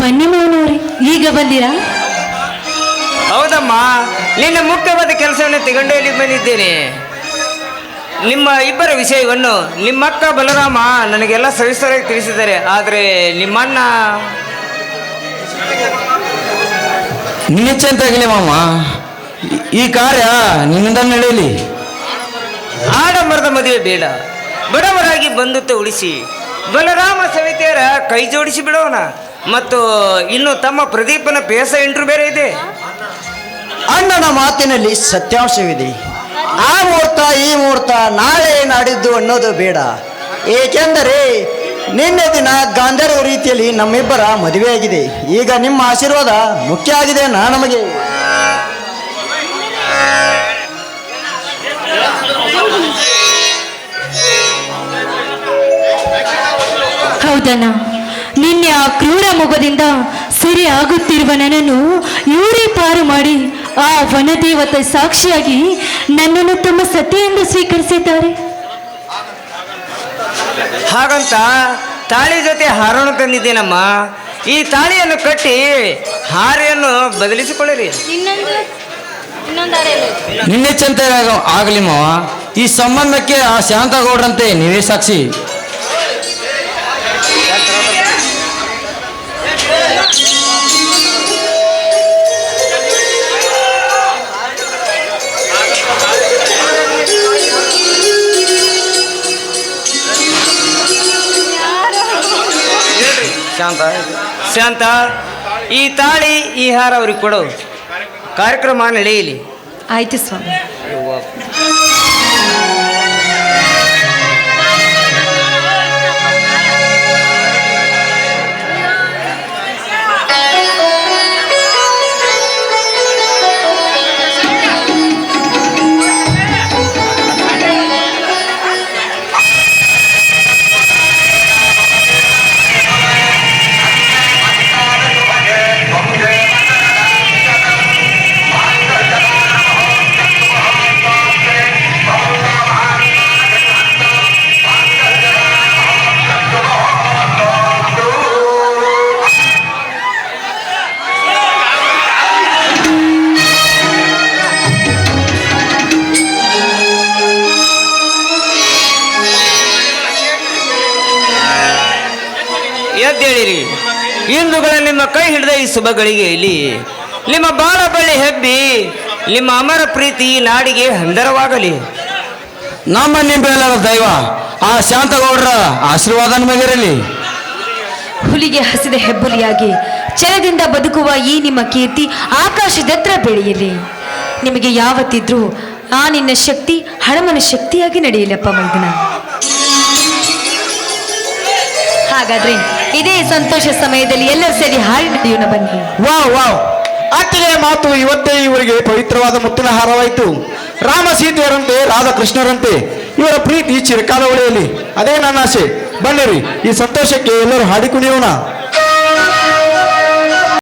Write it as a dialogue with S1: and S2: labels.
S1: ಬನ್ನಿ ಮಾವನವ್ರಿ ಈಗ ಬಂದಿರಾ?
S2: ಹೌದಮ್ಮ ನಿನ್ನ ಮುಖ್ಯವಾದ ಕೆಲಸವನ್ನು ತಗೊಂಡು ಇಲ್ಲಿಗೆ ಬಂದಿದ್ದೇನೆ. ನಿಮ್ಮ ಇಬ್ಬರ ವಿಷಯವನ್ನು ನಿಮ್ಮಕ್ಕ ಬಲರಾಮ ನನಗೆಲ್ಲ ಸವಿಸ್ತಾರಾಗಿ ತಿಳಿಸಿದ್ದಾರೆ ಆದರೆ ನಿಮ್ಮಣ್ಣ
S3: ನಿಶ್ಚಂತಾಗಲಿ ಮಾಮ ಈ- ಈ ಕಾರ್ಯ ನಿನ್ನಿಂದ ನಡೆಯಲಿ.
S2: ಆಡಂಬರದ ಮದುವೆ ಬೇಡ ಬಡವರಾಗಿ ಬಂಧುತ್ವ ಉಳಿಸಿ ಬಲರಾಮ ಸವಿತೆಯರ ಕೈ ಜೋಡಿಸಿ ಬಿಡೋಣ. ಮತ್ತು ಇನ್ನು ತಮ್ಮ ಪ್ರದೀಪನ ಪೇಸ ಇಂಟ್ರು ಬೇರೆ ಇದೆ.
S4: ಅಣ್ಣನ ಮಾತಿನಲ್ಲಿ ಸತ್ಯಾಂಶವಿದೆ. ಆ ಮುಹೂರ್ತ ಈ ಮುಹೂರ್ತ ನಾಳೆ ನಾಡಿದ್ದು ಅನ್ನೋದು ಬೇಡ. ಏಕೆಂದರೆ ನಿನ್ನೆ ದಿನ ಗಾಂಧರ್ವ ರೀತಿಯಲ್ಲಿ ನಮ್ಮಿಬ್ಬರ ಮದುವೆಯಾಗಿದೆ ಈಗ ನಿಮ್ಮ ಆಶೀರ್ವಾದ ಮುಖ್ಯ ಆಗಿದೆ ನಾ ನಮಗೆ.
S1: ಹೌದಣ್ಣ. ನಿನ್ನೆ ಆ ಕ್ರೂರ ಮುಖದಿಂದ ಸರಿ ಆಗುತ್ತಿರುವ ನನ್ನನ್ನು ಇವರೇ ಪಾರು ಮಾಡಿ ಆ ವನದೇವತೆ ಸಾಕ್ಷಿಯಾಗಿ ನನ್ನನ್ನು ತಮ್ಮ ಸತಿ ಎಂದು ಸ್ವೀಕರಿಸಿದ್ದಾರೆ.
S2: ಹಾಗಂತ ತಾಳಿ ಜೊತೆ ಹಾರವನ್ನು ತಂದಿದ್ದೇನಮ್ಮ. ಈ ತಾಳಿಯನ್ನು ಕಟ್ಟಿ ಹಾರೆಯನ್ನು ಬದಲಿಸಿಕೊಳ್ಳಿರಿ.
S3: ನಿನ್ನೆ ಆಗಲಿ ಮಾವ. ಈ ಸಂಬಂಧಕ್ಕೆ ಆ ಶಾಂತಗೌಡ್ರಂತೆ ನೀವೇ ಸಾಕ್ಷಿ.
S2: ಶಾಂತ ಶಾಂತ ಈ ತಾಳಿ ಈ ಹಾರ ಅವ್ರಿಗೆ ಕೊಡು. ಕಾರ್ಯಕ್ರಮ ನಡೆಯಲಿ
S1: ಆಯ್ತು ಸ್ವಾಮಿ.
S2: ಎದ್ದೇಳಿರಿ ಹಿಂದೂಗಳ ನಿಮ್ಮ ಕೈ ಹಿಡಿದ ಈ ಶುಭ ಗಳಿಗೆಯಲ್ಲಿ ನಿಮ್ಮ ಬಾಳ ಬಳ್ಳಿ ಹೆಬ್ಬಿ ನಿಮ್ಮ ಅಮರ ಪ್ರೀತಿ ಈ ನಾಡಿಗೆ ಹಂದರವಾಗಲಿ.
S3: ನಮ್ಮ ನಿಂಬೆಲ್ಲರ ದೈವ ಆ ಶಾಂತಗೌಡರ ಆಶೀರ್ವಾದ ನಿಮಗಿರಲಿ.
S1: ಹುಲಿಗೆ ಹಸಿದ ಹೆಬ್ಬುಲಿಯಾಗಿ ಚಲದಿಂದ ಬದುಕುವ ಈ ನಿಮ್ಮ ಕೀರ್ತಿ ಆಕಾಶದತ್ರ ಬೆಳೆಯಲಿ. ನಿಮಗೆ ಯಾವತ್ತಿದ್ರೂ ಆ ನಿನ್ನ ಶಕ್ತಿ ಹಣಮನ ಶಕ್ತಿಯಾಗಿ ನಡೆಯಲಪ್ಪ ಮೈದನ. ಹಾಗಾದ್ರೆ ಇದೇ ಸಂತೋಷ ಸಮಯದಲ್ಲಿ ಎಲ್ಲರೂ ಸೇರಿ ಹಾಡಿ ನಡೆಯೋಣ ಬನ್ನಿ.
S4: Wow wow. ಅತ್ತಿಗೆ ಮಾತು ಇವತ್ತೇ ಇವರಿಗೆ ಪವಿತ್ರವಾದ ಮುತ್ತಿನ ಹಾರವಾಯಿತು. ರಾಮ ಸೀತೆಯರಂತೆ ರಾಧಾಕೃಷ್ಣರಂತೆ, ಇವರ ಪ್ರೀತಿ ಚಿರಕಾಲ ಉಳಿಯಲಿ ಅದೇ ನನ್ನ ಆಸೆ. ಬನ್ನಿರಿ, ಈ ಸಂತೋಷಕ್ಕೆ ಎಲ್ಲರೂ ಹಾಡಿ ಕುಣಿಯೋಣ.